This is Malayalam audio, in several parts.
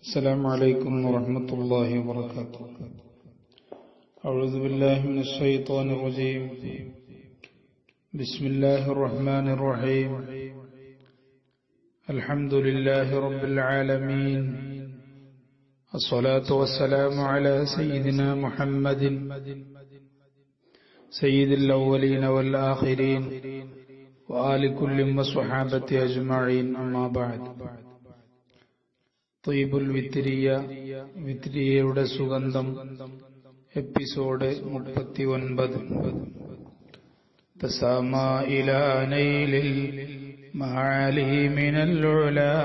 السلام عليكم ورحمة الله وبركاته. أعوذ بالله من الشيطان الرجيم. بسم الله الرحمن الرحيم. الحمد لله رب العالمين. الصلاة والسلام على سيدنا محمد. سيد الأولين والآخرين. وآل كل وصحابة أجمعين. أما بعد. ത്വയ്ബുൽ വിത്തിരിയ വിത്തിരിയയുടെ സുഗന്ധം എപ്പിസോഡ് മുപ്പത്തി ഒൻപത് تسامى إلى نيل المعالي من العلا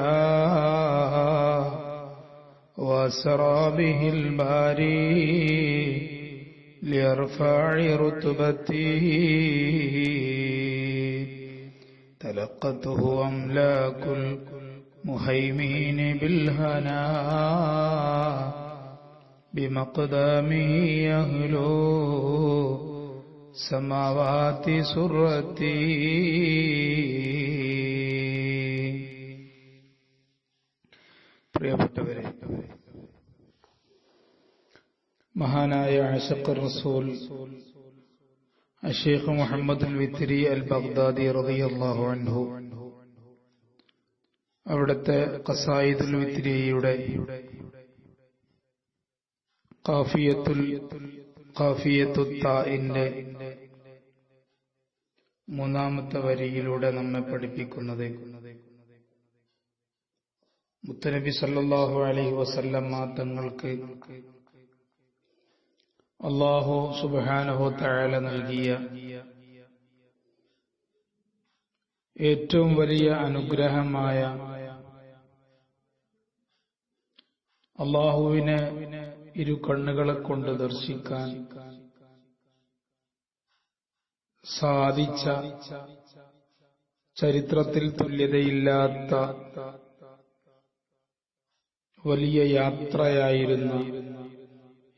وسرى به الباري ليرفع رتبته تلقته أملاك المهيمين بالهنا بمقدامه يهلو سماوات سرتي പ്രിയപ്പെട്ടവരെ മഹാനായ അഷഖർ റസൂൽ അഷേഖ് മുഹമ്മദ് വിത്തിരി അൽ ബഗ്ദാദി റളിയല്ലാഹു അൻഹു അവിടുത്തെ കസായിദുൽ വിത്തിരിയുടെ കാഫിയത്തുൽ ഖാഫിയത്തുൽ മൂന്നാമത്തെ വരിയിലൂടെ നമ്മെ പഠിപ്പിക്കുന്നത്. മുത്തനബി സല്ലാഹു അലഹി വസല്ലം തങ്ങൾക്ക് അള്ളാഹു സുബ്ഹാനഹു തആല നൽകിയ ഏറ്റവും വലിയ അനുഗ്രഹമായ അള്ളാഹുവിനെ ഇരു കണ്ണുകളെ കൊണ്ട് ദർശിക്കാൻ സാധിച്ച ചരിത്രത്തിൽ തുല്യതയില്ലാത്ത വലിയ യാത്രയായിരുന്ന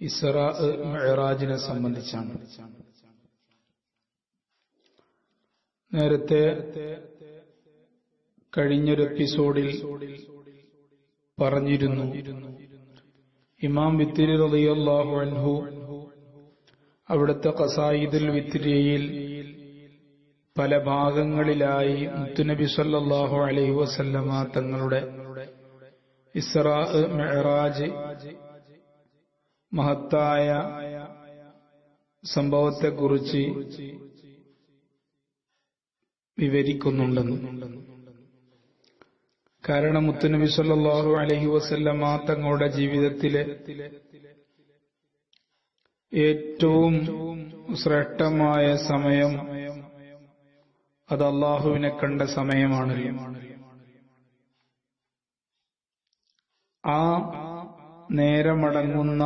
ഇസ്രാ മെഹറാജിനെ സംബന്ധിച്ചാണ്. നേരത്തെ കഴിഞ്ഞൊരു എപ്പിസോഡിൽ പറഞ്ഞിരുന്നു. ഇമാം വിത്തിരി റളിയല്ലാഹു അൻഹു അവിടുത്തെ കസായിദുൽ വിത്തിരിയിൽ പല ഭാഗങ്ങളിലായി മുത്തുനബി സല്ലല്ലാഹു അലൈഹി വസല്ലമ തങ്ങളുടെ ഇസ്രാ മെഹറാജ് മഹത്തായ സംഭവത്തെക്കുറിച്ച് വിവരിക്കുന്നുണ്ടെന്ന് കാരണം മുത്തുനബി സല്ലാഹു അലഹി വസല്ലമ തങ്ങളുടെ ജീവിതത്തിലെ ഏറ്റവും ശ്രേഷ്ഠമായ സമയം അത് അള്ളാഹുവിനെ കണ്ട സമയമാണ്. ആ നേരമടങ്ങുന്ന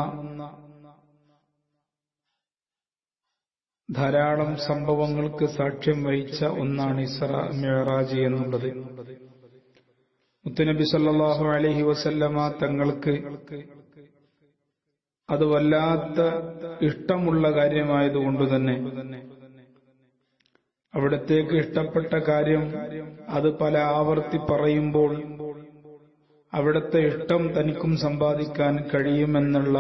ധാരാളം സംഭവങ്ങൾക്ക് സാക്ഷ്യം വഹിച്ച ഒന്നാണ് ഇസ്ര മിറാജ് എന്നുള്ളത്. മുത്തുനബി സല്ലാഹു അലഹി വസല്ലമ തങ്ങൾക്ക് അത് വല്ലാത്ത ഇഷ്ടമുള്ള കാര്യമായതുകൊണ്ട് തന്നെ അവിടത്തേക്ക് ഇഷ്ടപ്പെട്ട കാര്യം അത് പല ആവർത്തി പറയുമ്പോൾ അവിടത്തെ ഇഷ്ടം തനിക്കും സമ്പാദിക്കാൻ കഴിയുമെന്നുള്ള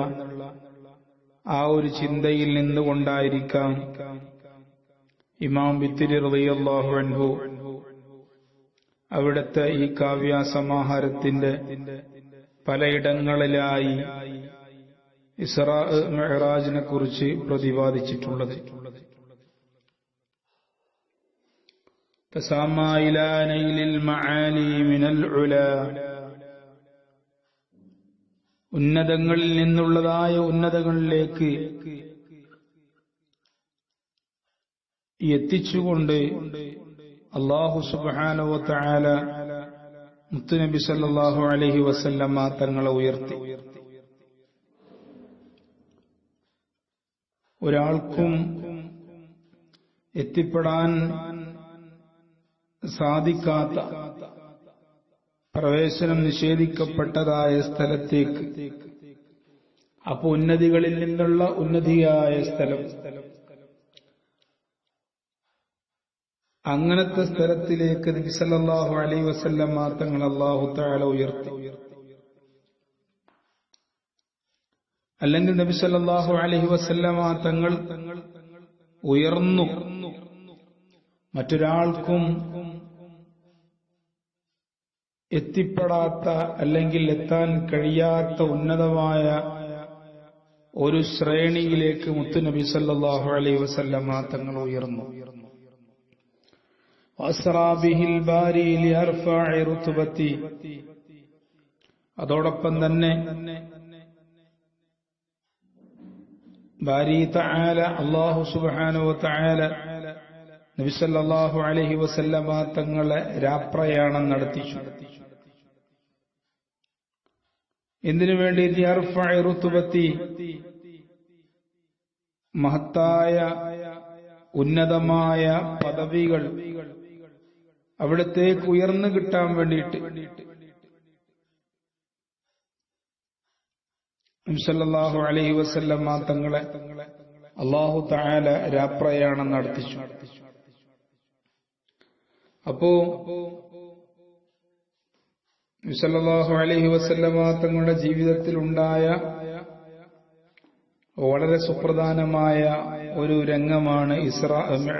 ആ ഒരു ചിന്തയിൽ നിന്നുകൊണ്ടായിരിക്കാം ഇമാം ബിത്തിരി റളിയല്ലാഹു അൻഹു അവിടുത്തെ ഈ കാവ്യാസമാഹാരത്തിന്റെ പലയിടങ്ങളിലായി ഇസ്രാ മെഹറാജിനെ കുറിച്ച് പ്രതിപാദിച്ചിട്ടുള്ളത് تسامى إلى نيل المعالي من العلا ഉന്നതങ്ങളിൽ നിന്നുള്ളതായ ഉന്നതങ്ങളിലേക്ക് എത്തിച്ചുകൊണ്ട് അള്ളാഹു സുബാനവ താല മുത്തുനബി സല്ലാഹു അലഹി വസല്ലമ്മ തങ്ങളെ ഉയർത്തി. ഒരാൾക്കും എത്തിപ്പെടാൻ സാധിക്കാത്ത പ്രവേശനം നിഷേധിക്കപ്പെട്ടതായ സ്ഥലത്തേക്ക് അപ്പൊ ഉന്നതികളിൽ നിന്നുള്ള ഉന്നതിയായ സ്ഥലം. അങ്ങനത്തെ സ്ഥലത്തിലേക്ക് നബി സല്ലല്ലാഹു അലൈഹി വസല്ലം തങ്ങൾ അള്ളാഹു താല ഉയർത്തി. അല്ലെങ്കിൽ നബി സല്ലല്ലാഹു അലൈഹി വസല്ലമ തങ്ങൾ ഉയർന്നു. മറ്റൊരാൾക്കും എത്തിപ്പെടാത്ത അല്ലെങ്കിൽ എത്താൻ കഴിയാത്ത ഉന്നതമായ ഒരു ശ്രേണിയിലേക്ക് മുത്തുനബി സല്ലാഹു അലൈഹി വസല്ലമ തങ്ങൾ ഉയർന്നു. അതോടൊപ്പം തന്നെ ബാരി തആല അള്ളാഹു സുബാനോ തആല നബി സല്ലല്ലാഹു അലൈഹി വസല്ലമ തങ്ങളെ രാപ്രയാണം നടത്തിച്ചു. എന്തിനു വേണ്ടി ലിയർഫഅ മഹത്തായ ഉന്നതമായ പദവികൾ അവിടത്തേക്ക് ഉയർന്നു കിട്ടാൻ വേണ്ടിയിട്ട്. സല്ലല്ലാഹു അലൈഹി വസല്ലമ തങ്ങളെ അള്ളാഹു താല രാപ്രയാണം നടത്തിച്ചു. അപ്പോ സല്ലല്ലാഹു അലൈഹി വസല്ലമ തങ്ങളുടെ ജീവിതത്തിൽ ഉണ്ടായ വളരെ സുപ്രധാനമായ ഒരു രംഗമാണ് ഇസ്രാ എന്ന്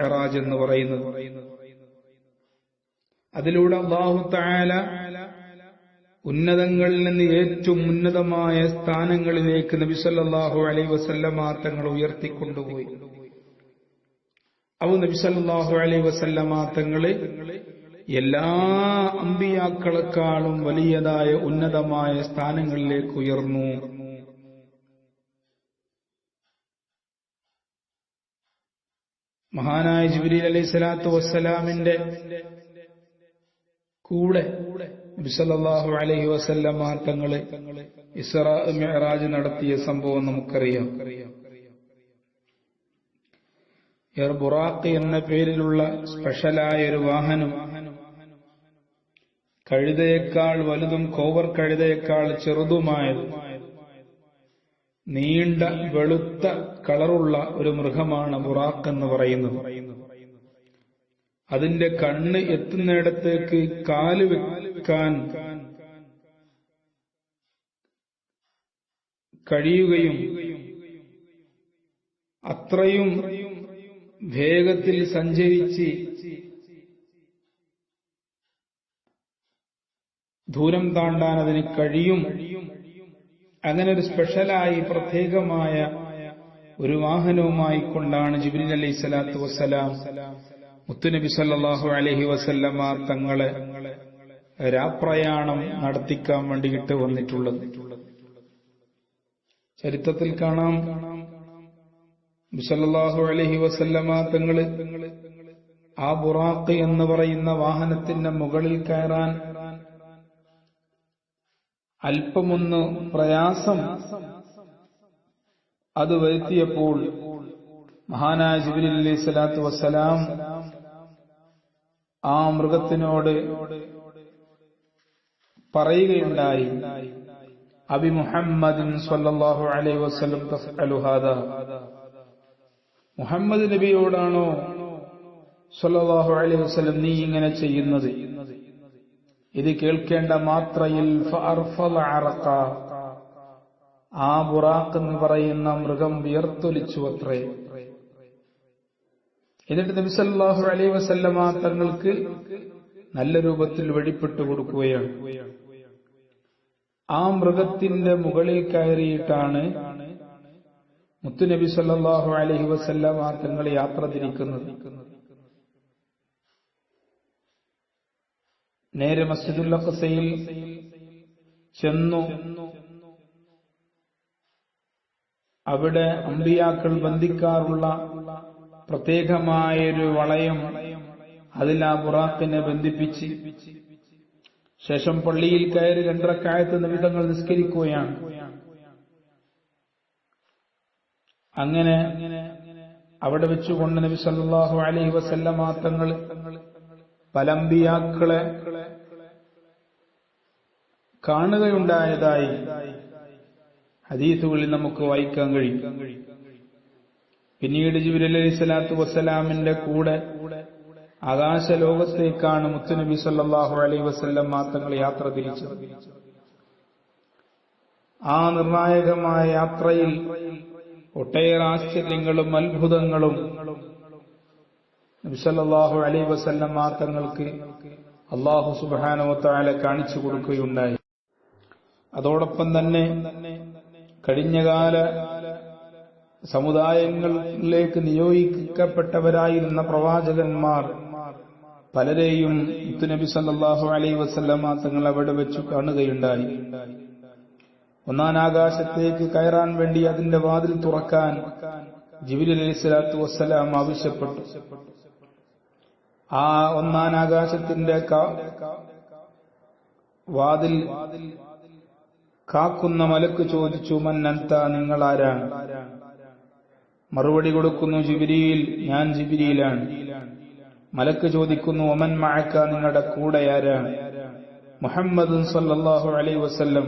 എന്ന് പറയുന്നത്. അതിലൂടെ അള്ളാഹു തആല ഉന്നതങ്ങളിൽ നിന്ന് ഏറ്റവും ഉന്നതമായ സ്ഥാനങ്ങളിലേക്ക് നബിസല്ലാഹു അലൈ അലൈഹി വസല്ലമ തങ്ങൾ ഉയർത്തിക്കൊണ്ടുപോയി. അവ നബിസല്ലാഹു അലൈ അലൈഹി വസല്ലമ തങ്ങൾ എല്ലാ അമ്പിയാക്കളെക്കാളും വലിയതായ ഉന്നതമായ സ്ഥാനങ്ങളിലേക്ക് ഉയർന്നു. മഹാനായ ജിബ്രീൽ അലൈഹി സ്വലാത്തു വസ്സലാമിന്റെ കൂടെ ബിസലല്ലാഹു അലഹി വസല്ലമ മാർഗങ്ങളെ ഇസ്ര മിഅറാജ് നടത്തിയ സംഭവം നമുക്കറിയാം. ബുറാഖ് എന്ന പേരിലുള്ള സ്പെഷ്യലായ ഒരു വാഹനം കഴുതയേക്കാൾ വലുതും കോവർ കഴുതയേക്കാൾ ചെറുതുമായത് നീണ്ട വെളുത്ത കളറുള്ള ഒരു മൃഗമാണ് ബുറാഖ് എന്ന് പറയുന്നത്. അതിന്റെ കണ്ണ് എത്തുന്നിടത്തേക്ക് കാൽ വെക്കാൻ കഴിയുകയും അത്രയും വേഗത്തിൽ സഞ്ചരിച്ച് ദൂരം താണ്ടാൻ അതിന് കഴിയും. അങ്ങനെ ഒരു സ്പെഷ്യലായി പ്രത്യേകമായ ഒരു വാഹനവുമായി കൊണ്ടാണ് ജിബ്രീൽ അലൈഹി സ്വലാത്തു വസ്സലാം മുത്തുനബി സല്ലാഹു അലഹി വസല്ലമ തങ്ങളെ രാപ്രയാണം നടത്തിക്കാൻ വേണ്ടിയിട്ട് വന്നിട്ടുള്ളത്. ചരിത്രത്തിൽ കാണാം. സല്ലല്ലാഹു അലഹി വസല്ലമ തങ്ങൾ ആ ബുറാഖ് എന്ന് പറയുന്ന വാഹനത്തിന്റെ മുകളിൽ കയറാൻ അല്പമൊന്ന് പ്രയാസം അത് വരുത്തിയപ്പോൾ മഹാനായ അലൈഹി സ്വലാത്തു വസ്സലാം ആ മൃഗത്തിനോട് പറയുകയുണ്ടായി അബി മുഹമ്മദിൻ സല്ലല്ലാഹു അലൈഹി വസല്ലം തസ്അലു മുഹമ്മദ് നബിയോടാണോ സല്ലല്ലാഹു അലൈഹി വസല്ലം നീ ഇങ്ങനെ ചെയ്യുന്നത്? ഇത് കേൾക്കേണ്ട മാത്രയിൽ ആ ബുറാഖ് എന്ന് പറയുന്ന മൃഗം വിയർത്തൊലിച്ചു അത്രേ എന്നിട്ട് നബിസല്ലാഹു അലൈ വസല്ലമ തങ്ങൾക്ക് നല്ല രൂപത്തിൽ വെളിപ്പെട്ടു കൊടുക്കുകയാണ്. ആ മൃഗത്തിന്റെ മുകളിൽ കയറിയിട്ടാണ് മുത്തുനബി സല്ലല്ലാഹു അലൈഹി വസല്ലമ തങ്ങൾ യാത്ര തിരിക്കുന്നത്. നേരെ മസ്ജിദുൽ അഖ്സയിൽ ചെന്നു. അവിടെ അമ്പിയാക്കൾ ബന്ധിക്കാറുള്ള പ്രത്യേകമായൊരു വളയം അതിൽ ആ ബുറാത്തിനെ ബന്ധിപ്പിച്ച് ശേഷം പള്ളിയിൽ കയറി രണ്ടരക്കായത്ത് നിമിതങ്ങൾ നിസ്കരിക്കുകയാണ്. അങ്ങനെ അവിടെ വെച്ചുകൊണ്ട് നബി സല്ലാഹു അലൈഹി വസല്ലമ തങ്ങൾ പലമ്പിയാക്കളെ കാണുകയുണ്ടായതായി ഹദീസുകളിൽ നമുക്ക് വായിക്കാൻ കഴിയും. പിന്നീട് ജിബിൽ അലൈഹി സ്വലാത്തു വസ്സലാമിന്റെ കൂടെ ആകാശ ലോകത്തേക്കാണ് മുത്തുനബി സല്ലാഹു അലൈഹി വസ്ല്ലം മാത്രങ്ങൾ യാത്ര തിരിച്ചത്. ആ നിർണായകമായ യാത്രയിൽ ഒട്ടേറെ ആശ്ചര്യങ്ങളും അത്ഭുതങ്ങളും നബിസല്ലാഹു അലൈഹി വസ്ല്ലം തങ്ങൾക്ക് അള്ളാഹു സുബാനോത്താല കാണിച്ചു കൊടുക്കുകയുണ്ടായി. അതോടൊപ്പം തന്നെ കഴിഞ്ഞകാല സമുദായങ്ങളിലേക്ക് നിയോഗിക്കപ്പെട്ടവരായിരുന്ന പ്രവാചകന്മാർ പലരെയും മുത്തുനബി സല്ലാഹു അലൈ വസല്ലമ തങ്ങൾ അവിടെ വെച്ച് കാണുകയുണ്ടായി. ഒന്നാം ആകാശത്തേക്ക് കയറാൻ വേണ്ടി അതിന്റെ വാതിൽ തുറക്കാൻ ജിബിലി അലൈഹി സ്വലാത്തു വസ്സലാം ആവശ്യപ്പെട്ടു. ആ ഒന്നാം ആകാശത്തിന്റെ വാതിൽ കാക്കുന്ന മലക്ക് ചോദിച്ചു മന്നന്ത നിങ്ങൾ ആരാണ് മറുപടി കൊടുക്കുന്നു ജിബിരിയിൽ ഞാൻ ജിബിരിയിലാണ് മലക്ക് ചോദിക്കുന്നു ഒമൻ മഴക്ക നിങ്ങളുടെ കൂടെ ആരാണ്? മുഹമ്മദ് സല്ലാഹു അലൈ വസ്ല്ലം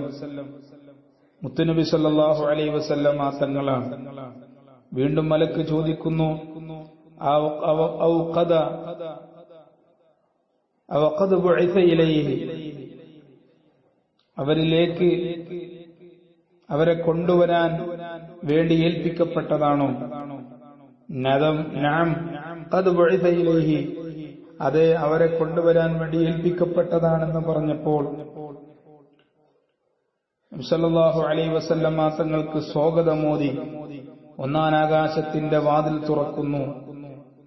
മുത്തുനബി സല്ലാഹു അലൈ വസ്ല്ലം ആ തങ്ങളാണ്. വീണ്ടും മലക്ക് ചോദിക്കുന്നു അവരിലേക്ക് അവരെ കൊണ്ടുവരാൻ വേണ്ടി ഏൽപ്പിക്കപ്പെട്ടതാണോ? നദം നാം അതെ അവരെ കൊണ്ടുവരാൻ വേണ്ടി ഏൽപ്പിക്കപ്പെട്ടതാണെന്ന് പറഞ്ഞപ്പോൾ സല്ലല്ലാഹു അലൈ വസല്ലമ തങ്ങൾക്ക് സ്വാഗതമോദി ഒന്നാം ആകാശത്തിന്റെ വാതിൽ തുറക്കുന്നു.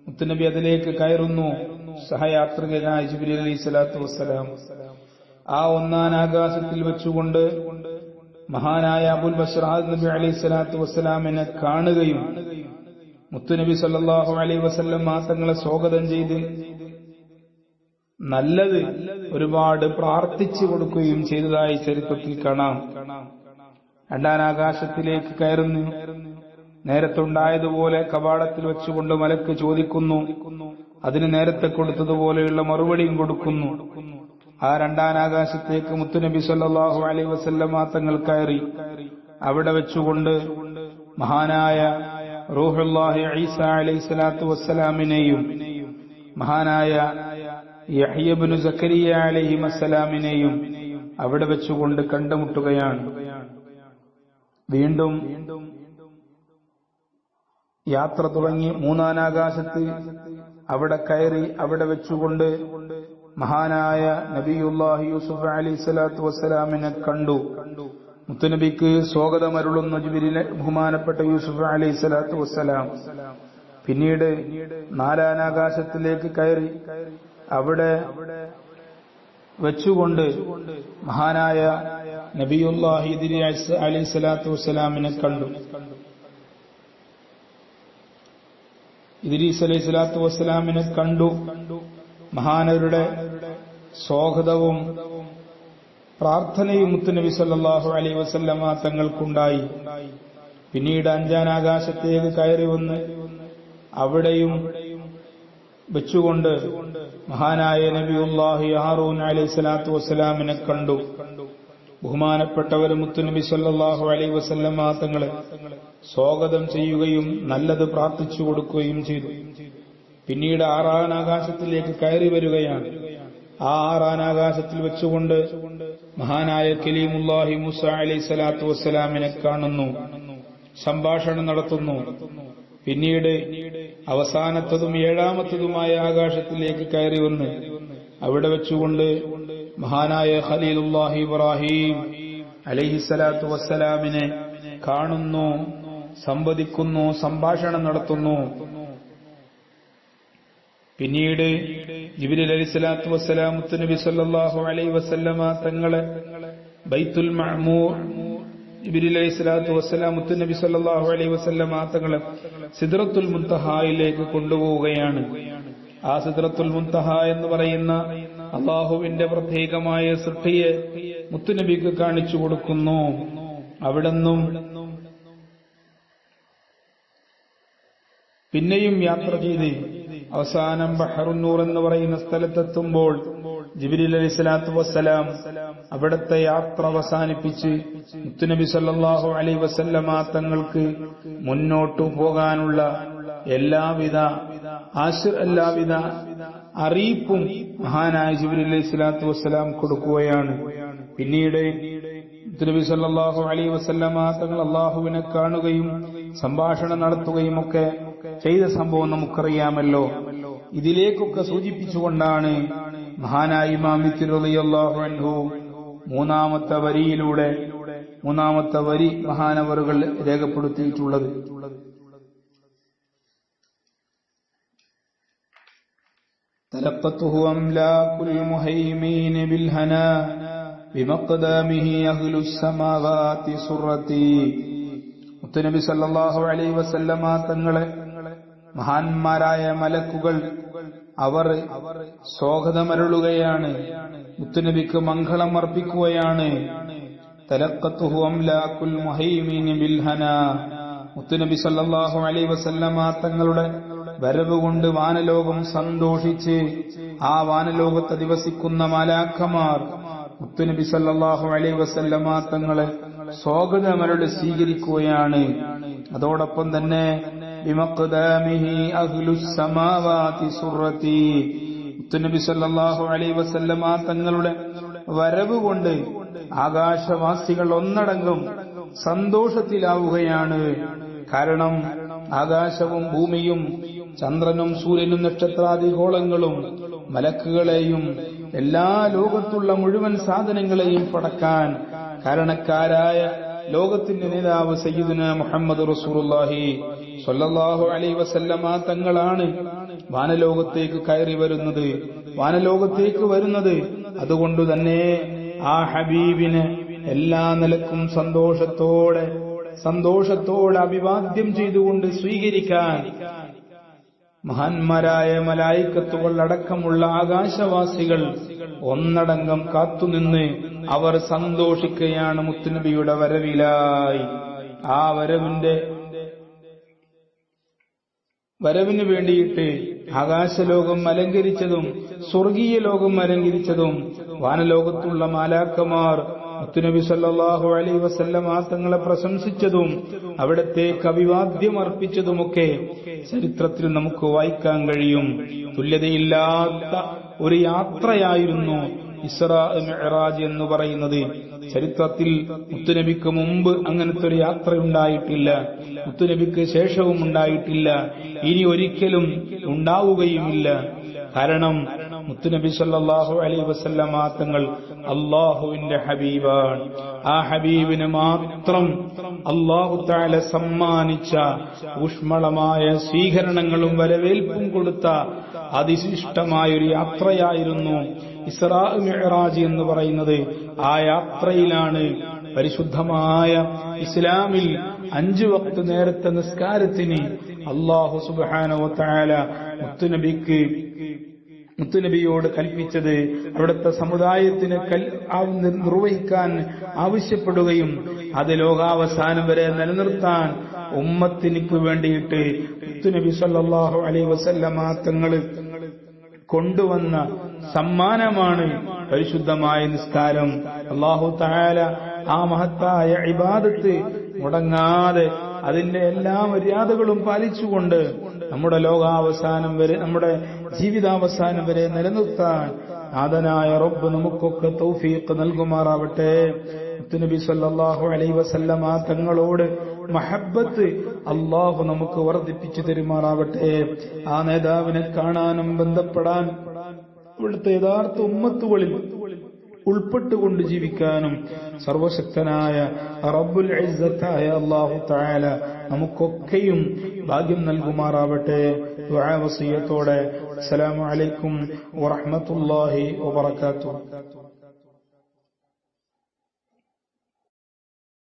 മുത്തുനബി അതിലേക്ക് കയറുന്നു. സഹയാത്രികനായ ജിബിലി അലൈഹി സ്വലാത്തു വസ്സലാം. ആ ഒന്നാനാകാശത്തിൽ വെച്ചുകൊണ്ട് മഹാനായ അബുൽ ബഷറാദ് നബി അലൈഹി സ്വലാത്തു വസ്സലാമിനെ കാണുകയും മുത്തുനബി സല്ലാഹു അലൈഹി വസ്ല്ലം മാസങ്ങളെ സ്വാഗതം ചെയ്ത് നല്ലത് ഒരുപാട് പ്രാർത്ഥിച്ചു കൊടുക്കുകയും ചെയ്തതായി ചരിത്രത്തിൽ കാണാം. രണ്ടാം ആകാശത്തിലേക്ക് കയറുന്നു. നേരത്തുണ്ടായതുപോലെ കവാടത്തിൽ വെച്ചുകൊണ്ട് മലക്ക് ചോദിക്കുന്നു. അതിന് നേരത്തെ കൊടുത്തതുപോലെയുള്ള മറുപടിയും കൊടുക്കുന്നു. ആ രണ്ടാനാകാശത്തേക്ക് മുത്തുനബി സല്ലാഹു അലൈ വസല്ലമ തങ്ങൾ കയറി. അവിടെ വെച്ചുകൊണ്ട് മഹാനായ റൂഹുല്ലാഹി ഈസ അലൈഹി സ്വലാത്തു വസ്സലാമിനെയും മഹാനായ യഹ്യബിനു സക്കരിയ അലഹി വസ്സലാമിനെയും അവിടെ വെച്ചുകൊണ്ട് കണ്ടുമുട്ടുകയാണ്. വീണ്ടും യാത്ര തുടങ്ങി മൂന്നാനാകാശത്ത് അവിടെ കയറി അവിടെ വെച്ചുകൊണ്ട് മഹാനായ നബിയുല്ലാഹി യൂസുഫ് അലി സ്വലാത്തു വസ്സലാമിനെ കണ്ടു. മുത്തുനബിക്ക് സ്വാഗതമരുളുന്ന ബഹുമാനപ്പെട്ട യൂസുഫ് അലി സ്വലാത്തു വസ്സലാം. പിന്നീട് നാലാനാകാശത്തിലേക്ക് കയറി അവിടെ വെച്ചുകൊണ്ട് മഹാനായ നബിയുല്ലാഹി അലി സ്വലാത്തു വസ്സലാമിനെ കണ്ടു. ഇദ്രീസ് അലൈഹി സ്വലാത്തു വസ്സലാമിനെ കണ്ടു. മഹാനവരുടെ സ്വാഗതവും പ്രാർത്ഥനയും മുത്തുനബി സല്ലാഹു അലൈ വസല്ലമ തങ്ങൾക്കുണ്ടായി. പിന്നീട് അഞ്ചാൻ ആകാശത്തേക്ക് കയറി വന്ന് അവിടെയും വെച്ചുകൊണ്ട് മഹാനായ നബിയുല്ലാഹി ഹാറൂൻ അലൈഹി സ്വലാത്തു വസ്സലാമിനെ കണ്ടു. ബഹുമാനപ്പെട്ടവർ മുത്തുനബി സല്ലാഹു അലൈ വസല്ലമ തങ്ങളെ സ്വാഗതം ചെയ്യുകയും നല്ലത് പ്രാർത്ഥിച്ചു കൊടുക്കുകയും ചെയ്തു. പിന്നീട് ആറാം ആകാശത്തിലേക്ക് കയറി വരികയാണ്. ആ ആറാം ആകാശത്തിൽ വെച്ചുകൊണ്ട് മഹാനായ കലീമുല്ലാഹി മുസ അലൈഹി സ്വലാത്തു വസ്സലാമിനെ കാണുന്നു സംഭാഷണം നടത്തുന്നു. പിന്നീട് അവസാനത്തതും ഏഴാമത്തതുമായ ആകാശത്തിലേക്ക് കയറി വന്ന് അവിടെ വെച്ചുകൊണ്ട് മഹാനായ ഖലീലുല്ലാഹി ഇബ്രാഹിം അലൈഹി സ്വലാത്തു വസ്സലാമിനെ കാണുന്നു സംവദിക്കുന്നു സംഭാഷണം നടത്തുന്നു. പിന്നീട് ജിബിലി അലി സ്വലാത്തു വസ്സലാം നബി സല്ലാഹു അലൈ വസല്ലമ തങ്ങളെ ബൈത്തുൽ മഹമൂർ ജിബിലി അലൈഹി സ്വലാത്തു വസ്സലാം നബി സല്ലാഹു അലൈ വസല്ലമ തങ്ങളെ സിദ്രത്തുൽ മുന്തഹായിലേക്ക് കൊണ്ടുപോവുകയാണ്. ആ സിദ്രത്തുൽ മുന്തഹ എന്ന് പറയുന്ന അള്ളാഹുവിന്റെ പ്രത്യേകമായ സൃഷ്ടിയെ മുത്തുനബിക്ക് കാണിച്ചു കൊടുക്കുന്നു. അവിടെന്നും പിന്നെയും യാത്ര ചെയ്ത് അവസാനം ബഹറുന്നൂർ എന്ന് പറയുന്ന സ്ഥലത്തെത്തുമ്പോൾ ജിബിലി അലി സ്വലാത്തു വസ്സലാം അവിടത്തെ യാത്ര അവസാനിപ്പിച്ച് മുത്തുനബി സല്ലാഹു അലൈ വസല്ലമ തങ്ങൾക്ക് മുന്നോട്ടു പോകാനുള്ള എല്ലാവിധ ആശ എല്ലാവിധ അറിയിപ്പും മഹാനായ ജിബിലി അലൈഹി സ്വലാത്തു വസ്സലാം കൊടുക്കുകയാണ്. പിന്നീട് നബി സല്ലാഹു അലൈഹി വസല്ലമ തങ്ങൾ അള്ളാഹുവിനെ കാണുകയും സംഭാഷണം നടത്തുകയും ഒക്കെ ചെയ്ത സംഭവം നമുക്കറിയാമല്ലോ ഇതിലേക്കൊക്കെ സൂചിപ്പിച്ചുകൊണ്ടാണ് മഹാനായി മാമിത്തിറുള്ളാഹു അൻഹു മൂന്നാമത്തെ വരിയിലൂടെ മൂന്നാമത്തെ വരി മഹാനവറുകൾ രേഖപ്പെടുത്തിയിട്ടുള്ളത് تلقته أملاك المهيمين بالهنا بمقدامه أهل السماوات سرتي മുത്തുനബി സല്ലല്ലാഹു അലൈഹി വസല്ലമ തങ്ങളെ മഹാന്മാരായ മലക്കുകൾ അവർ സ്വാഗതമരുളുകയാണ്. മുത്തുനബിക്ക് മംഗളം അർപ്പിക്കുകയാണ്. മുത്തുനബി സല്ലാഹു അലൈ വസല്ലമ തങ്ങളുടെ വരവ് കൊണ്ട് വാനലോകം സന്തോഷിച്ച് ആ വാനലോകത്ത് അധിവസിക്കുന്ന മാലാഖമാർ മുത്തുനബി സല്ലാഹു അലൈ വസല്ലമ തങ്ങളെ സ്വാഗതമരുടെ സ്വീകരിക്കുകയാണ്. അതോടൊപ്പം തന്നെ ബിമഖ്ദാമിഹി അഹ്ലുസ് സമാവാതി സുറത്തി മുത്തുനബി സല്ലല്ലാഹു അലൈഹി വസല്ലമ തങ്ങളുടെ വരവ് കൊണ്ട് ആകാശവാസികൾ ഒന്നടങ്കം സന്തോഷത്തിലാവുകയാണ്. കാരണം ആകാശവും ഭൂമിയും ചന്ദ്രനും സൂര്യനും നക്ഷത്രാദിഗോളങ്ങളും മലക്കുകളെയും എല്ലാ ലോകത്തുള്ള മുഴുവൻ സാധനങ്ങളെയും പടക്കാൻ കാരണക്കാരായ ലോകത്തിന്റെ നേതാവ് സയ്യിദുന മുഹമ്മദ് റസൂലുള്ളാഹി സ്വല്ലല്ലാഹു അലൈ വസല്ലമ തങ്ങളാണ് വാനലോകത്തേക്ക് കയറി വരുന്നത്. വാനലോകത്തേക്ക് വരുന്നത് അതുകൊണ്ട് തന്നെ ആ ഹബീബിന് എല്ലാ നിലക്കും സന്തോഷത്തോടെ സന്തോഷത്തോടെ അഭിവാദ്യം ചെയ്തുകൊണ്ട് സ്വീകരിക്കാൻ മഹാന്മാരായ മലായിക്കത്തുകൾ അടക്കമുള്ള ആകാശവാസികൾ ഒന്നടങ്കം കാത്തുനിന്ന് അവർ സന്തോഷിക്കുകയാണ് മുത്തുനബിയുടെ വരവിലായി. ആ വരവിന്റെ വരവിന് വേണ്ടിയിട്ട് ആകാശലോകം അലങ്കരിച്ചതും സ്വർഗീയ ലോകം അലങ്കരിച്ചതും വാനലോകത്തുള്ള മാലാക്കമാർ മുത്തുനബി സല്ലാഹു അലൈ വസല്ലം ആ തങ്ങളെ പ്രശംസിച്ചതും അവിടത്തെ കവിവാദ്യം അർപ്പിച്ചതുമൊക്കെ ചരിത്രത്തിൽ നമുക്ക് വായിക്കാൻ കഴിയും. തുല്യതയില്ലാത്ത ഒരു യാത്രയായിരുന്നു ഇസ്രാ മെഹറാജ് എന്ന് പറയുന്നത്. ചരിത്രത്തിൽ മുത്തുനബിക്ക് മുമ്പ് അങ്ങനത്തെ ഒരു യാത്ര ഉണ്ടായിട്ടില്ല മുത്തുനബിക്ക് ശേഷവും ഉണ്ടായിട്ടില്ല. ഇനി ഒരിക്കലും ഉണ്ടാവുകയുമില്ല. കാരണം മുത്തുനബി സല്ലാഹു അലൈ വസല്ലമ തങ്ങൾ അള്ളാഹുവിന്റെ ഹബീബാണ്. ആ ഹബീബിന് മാത്രം അള്ളാഹു താല സമ്മാനിച്ച ഊഷ്മളമായ സ്വീകരണങ്ങളും വരവേൽപ്പും കൊടുത്ത അതിശിഷ്ടമായ ഒരു യാത്രയായിരുന്നു ഇസ്രാ മിഹ്റാജ് എന്ന് പറയുന്നത് ആ യാത്രയിലാണ്. പരിശുദ്ധമായ ഇസ്ലാമിൽ അഞ്ചു വക്ത് നേരത്തെ നിസ്കാരത്തിന് അള്ളാഹു സുബാനോത്തായ മുത്തുനബിക്ക് മുത്തുനബിയോട് കൽപ്പിച്ചത് അവിടുത്തെ സമുദായത്തിന് നിർവഹിക്കാൻ ആവശ്യപ്പെടുകയും അത് ലോകാവസാനം വരെ നിലനിർത്താൻ ഉമ്മത്തിനിക്ക് വേണ്ടിയിട്ട് മുത്തുനബി സല്ലാഹു അലൈ വസല്ലമ തങ്ങൾ കൊണ്ടുവന്ന സമ്മാനമാണ് പരിശുദ്ധമായ നിസ്കാരം. അള്ളാഹു താല ആ മഹത്തായ ഇബാദത്ത് മുടങ്ങാതെ അതിന്റെ എല്ലാ മര്യാദകളും പാലിച്ചുകൊണ്ട് നമ്മുടെ ലോകാവസാനം വരെ നമ്മുടെ ജീവിതാവസാനം വരെ നിലനിർത്താൻ ആദനായ റബ്ബ് നമുക്കൊക്കെ തൗഫീഖ് നൽകുമാറാവട്ടെ. നബി സല്ലല്ലാഹു അലൈഹി വസല്ലമ തങ്ങളോട് മഹബത്ത് അള്ളാഹു നമുക്ക് വർദ്ധിപ്പിച്ചു തരുമാറാവട്ടെ. ആ നേതാവിനെ കാണാനും ബന്ധപ്പെടാൻ ഇവിടുത്തെ യഥാർത്ഥ ഉമ്മത്തുകളിൽ ഉൾപ്പെട്ടുകൊണ്ട് ജീവിക്കാനും സർവശക്തനായ റബ്ബുൽ ഇസ്സത്തായ അല്ലാഹു തആല നമുക്കൊക്കെയും ഭാഗ്യം നൽകുമാറാവട്ടെ. വസിയത്തോടെ. അസ്സലാമു അലൈക്കും വറഹ്മത്തുള്ളാഹി വബറകാതുഹു.